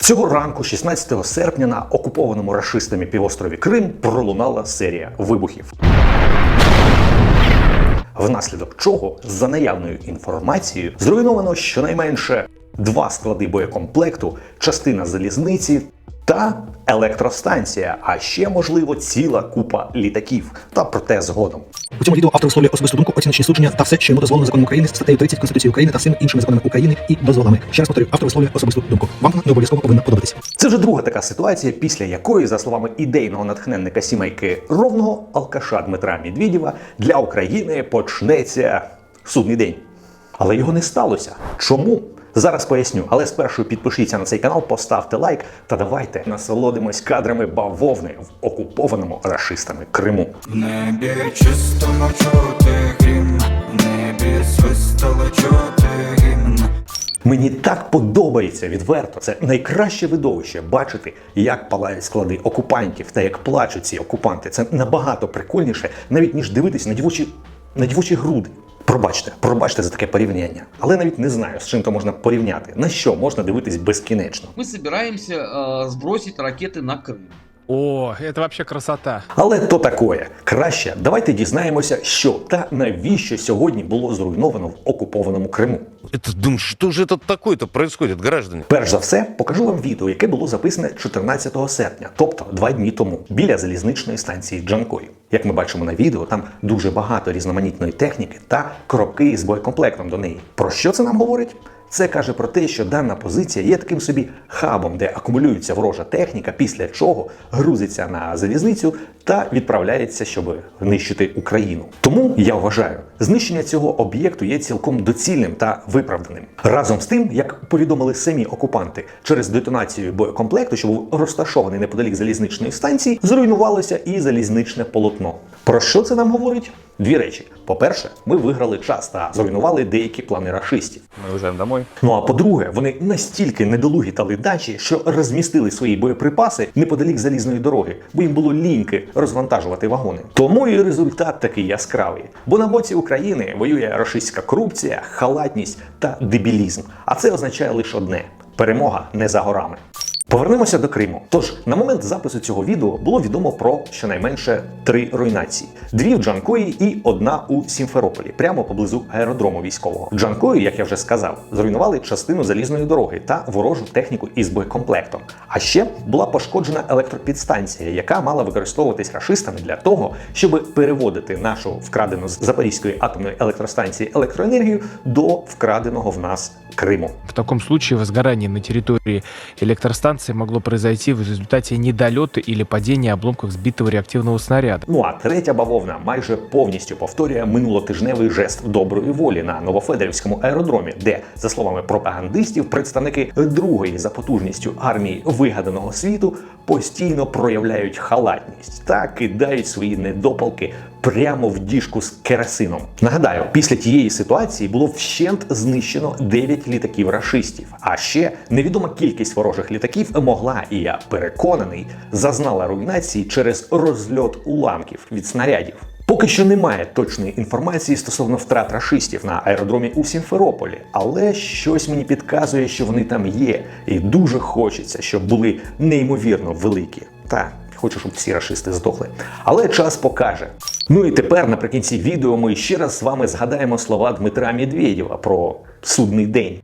Цього ранку, 16 серпня, на окупованому рашистами півострові Крим пролунала серія вибухів. Внаслідок чого, за наявною інформацією, зруйновано щонайменше два склади боєкомплекту, частина залізниці та електростанція, а ще можливо ціла купа літаків. Та про те згодом. У цьому відео автор висловлює особисту думку, оціночні судження та все, що йому дозволено законом України, статтею 30 Конституції України та всіми іншими законами України і дозволами. Ще раз повторюю, автор висловлює особисту думку. Вам вона не обов'язково повинна подобатися. Це вже друга така ситуація, після якої, за словами ідейного натхненника сімейки ровного алкаша Дмитра Медведєва, для України почнеться судний день. Але його не сталося. Чому? Зараз поясню, але спершу підпишіться на цей канал, поставте лайк та давайте насолодимось кадрами бавовни в окупованому рашистами Криму. Небі чистому чути грім, небі свистало чути гімн. Мені так подобається відверто. Це найкраще видовище бачити, як палають склади окупантів та як плачуть ці окупанти. Це набагато прикольніше, навіть ніж дивитись на дівочі, на дівочі груди. Пробачте, пробачте за таке порівняння. Але навіть не знаю, з чим то можна порівняти. На що можна дивитись безкінечно. Мы собираемся э, сбросить ракеты на Крым. О, это вообще красота. Але то такое. Краще давайте дізнаємося, що та навіщо сьогодні було зруйновано в окупованому Криму. Это, думаю, что же это такое-то происходит, граждане? Перш за все, покажу вам відео, яке було записане 14 серпня, тобто два дні тому, біля залізничної станції Джанкої. Як ми бачимо на відео, там дуже багато різноманітної техніки та коробки з боєкомплектом до неї. Про що це нам говорить? Це каже про те, що дана позиція є таким собі хабом, де акумулюється ворожа техніка, після чого грузиться на залізницю та відправляється, щоб нищити Україну. Тому я вважаю, знищення цього об'єкту є цілком доцільним та виправданим. Разом з тим, як повідомили самі окупанти, через детонацію боєкомплекту, що був розташований неподалік залізничної станції, зруйнувалося і залізничне полотно. Про що це нам говорить? Дві речі: по-перше, ми виграли час та зруйнували деякі плани рашистів. Мы уезжаем домой. Ну а по-друге, вони настільки недолугі та ледачі, що розмістили свої боєприпаси неподалік залізної дороги, бо їм було ліньки розвантажувати вагони. Тому і результат такий яскравий. Бо на боці України воює рашистська корупція, халатність та дебілізм. А це означає лише одне: перемога не за горами. Повернемося до Криму. Тож на момент запису цього відео було відомо про щонайменше три руйнації: дві в Джанкої і одна у Сімферополі, прямо поблизу аеродрому військового. В Джанкої, як я вже сказав, зруйнували частину залізної дороги та ворожу техніку із боєкомплектом. А ще була пошкоджена електропідстанція, яка мала використовуватись рашистами для того, щоб переводити нашу вкрадену з Запорізької атомної електростанції електроенергію до вкраденого в нас Криму. В таком случае возгорание на территории электростанции могло произойти в результате недолета или падения обломков сбитого реактивного снаряда. Ну а третя бавовна майже повністю повторює минулотижневий жест доброї волі на Новофедерівському аеродромі, де, за словами пропагандистів, представники другої за потужністю армії вигаданого світу постійно проявляють халатність та кидають свої недопалки прямо в діжку з керосином. Нагадаю, після тієї ситуації було вщент знищено 9 літаків рашистів. А ще невідома кількість ворожих літаків могла, і я переконаний, зазнала руйнації через розльот уламків від снарядів. Поки що немає точної інформації стосовно втрат рашистів на аеродромі у Сімферополі, але щось мені підказує, що вони там є, і дуже хочеться, щоб були неймовірно великі. Та хочу, щоб всі рашисти здохли. Але час покаже. Ну і тепер наприкінці відео ми ще раз з вами згадаємо слова Дмитра Медведєва про судний день.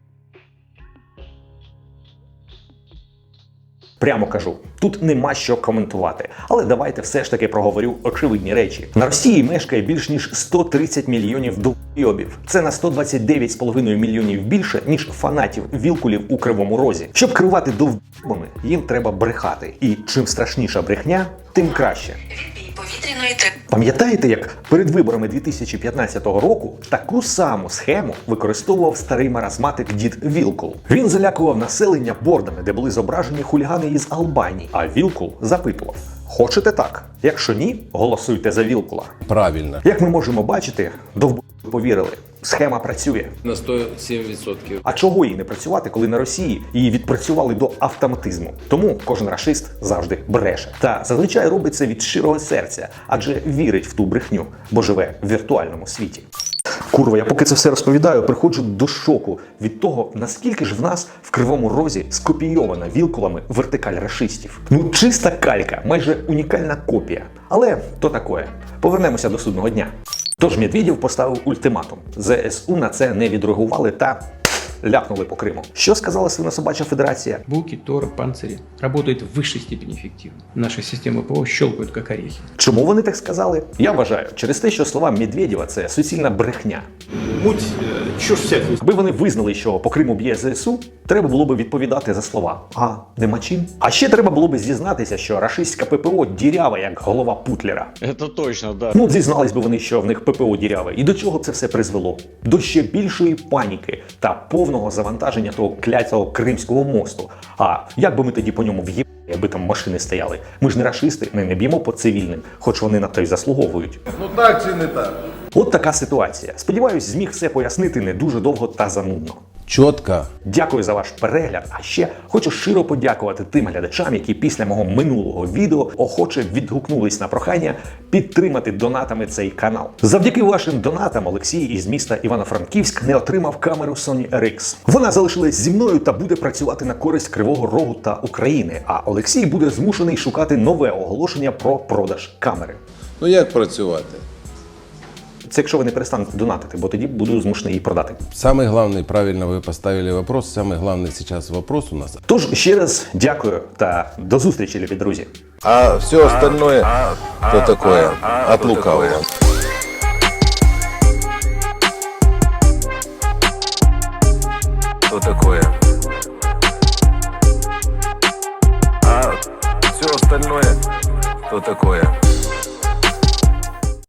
Прямо кажу, тут нема що коментувати. Але давайте все ж таки проговорю очевидні речі. На Росії мешкає більш ніж 130 мільйонів довйобів. Це на 129,5 мільйонів більше, ніж фанатів вілкулів у кривому розі. Щоб керувати довбами, їм треба брехати. І чим страшніша брехня, тим краще. Повітряної тривоги. Пам'ятаєте, як перед виборами 2015 року таку саму схему використовував старий маразматик дід Вілкул? Він залякував населення бордами, де були зображені хулігани із Албанії. А Вілкул запитував: Хочете так? Якщо ні, голосуйте за Вілкула. Правильно. Як ми можемо бачити, довбу повірили. Схема працює. На 107%. А чого їй не працювати, коли на Росії її відпрацювали до автоматизму? Тому кожен рашист завжди бреше. Та зазвичай робить це від щирого серця, адже вірить в ту брехню, бо живе в віртуальному світі. Курва, я поки це все розповідаю, приходжу до шоку від того, наскільки ж в нас в кривому розі скопійована вілкулами вертикаль рашистів. Ну, чиста калька, майже унікальна копія. Але то таке. Повернемося до судного дня. Тож Медведєв поставив ультиматум. ЗСУ на це не відреагували та ляпнули по Криму. Що сказала свинособача федерація? Буки, Тора, панцири работают в высшей степени эффективно. Наши системы ПО щелкают как орехи. Чому вони так сказали? Я вважаю, через те, що слова Медведєва це суцільна брехня. Муть, э, чушь всякую. Аби вони визнали, що по Криму б'є ЗСУ, треба було би відповідати за слова. А нема чим. А ще треба було би зізнатися, що рашистська ППО дірява, як голова Путлера. Это точно, да. Ну, от зізнались би вони, що в них ППО діряве. І до чого це все призвело? До ще більшої паніки та повного завантаження того клятого Кримського мосту. А як би ми тоді по ньому в'їбали, аби там машини стояли? Ми ж не рашисти, ми не б'ємо по цивільним, хоч вони на те й заслуговують. Ну так чи не так? От така ситуація. Сподіваюсь, зміг все пояснити не дуже довго та занудно. Четко. Дякую за ваш перегляд. А ще хочу щиро подякувати тим глядачам, які після мого минулого відео охоче відгукнулись на прохання підтримати донатами цей канал. Завдяки вашим донатам Олексій із міста Івано-Франківськ не отримав камеру Sony RX. Вона залишилась зі мною та буде працювати на користь Кривого Рогу та України. А Олексій буде змушений шукати нове оголошення про продаж камери. Ну як працювати? Це якщо ви не перестанете донатити, бо тоді буду змушений її продати. Самый главный, правильно вы поставили вопрос, самый главный сейчас вопрос у нас. Тож ще раз дякую та до зустрічі, любі друзі. А все остальное, что такое? От лукавого. Что такое? А все остальное, что такое?